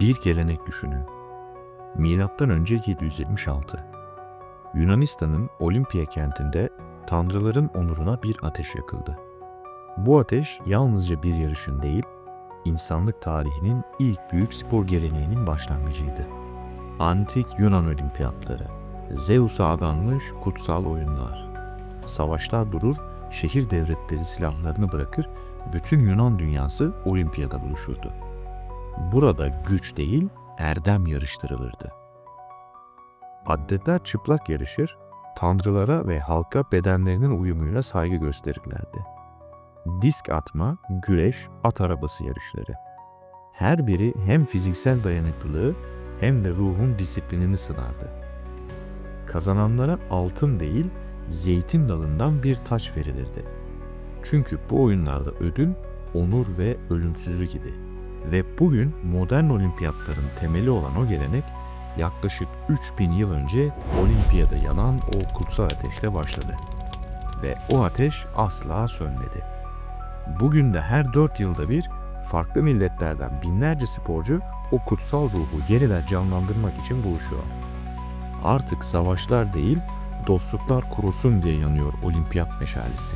Bir gelenek düşünün. Milattan önce 776. Yunanistan'ın Olimpiya kentinde tanrıların onuruna bir ateş yakıldı. Bu ateş yalnızca bir yarışın değil, insanlık tarihinin ilk büyük spor geleneğinin başlangıcıydı. Antik Yunan olimpiyatları, Zeus'a adanmış kutsal oyunlar. Savaşlar durur, şehir devletleri silahlarını bırakır, bütün Yunan dünyası olimpiyada buluşurdu. Burada güç değil, erdem yarıştırılırdı. Atletler çıplak yarışır, tanrılara ve halka bedenlerinin uyumuyla saygı gösterirlerdi. Disk atma, güreş, at arabası yarışları. Her biri hem fiziksel dayanıklılığı hem de ruhun disiplinini sınardı. Kazananlara altın değil, zeytin dalından bir taç verilirdi. Çünkü bu oyunlarda ödül onur ve ölümsüzlük idi. Ve bugün modern olimpiyatların temeli olan o gelenek yaklaşık 3000 yıl önce olimpiyada yanan o kutsal ateşle başladı. Ve o ateş asla sönmedi. Bugün de her 4 yılda bir farklı milletlerden binlerce sporcu o kutsal ruhu yeniden canlandırmak için buluşuyor. Artık savaşlar değil, dostluklar kurusun diye yanıyor olimpiyat meşalesi.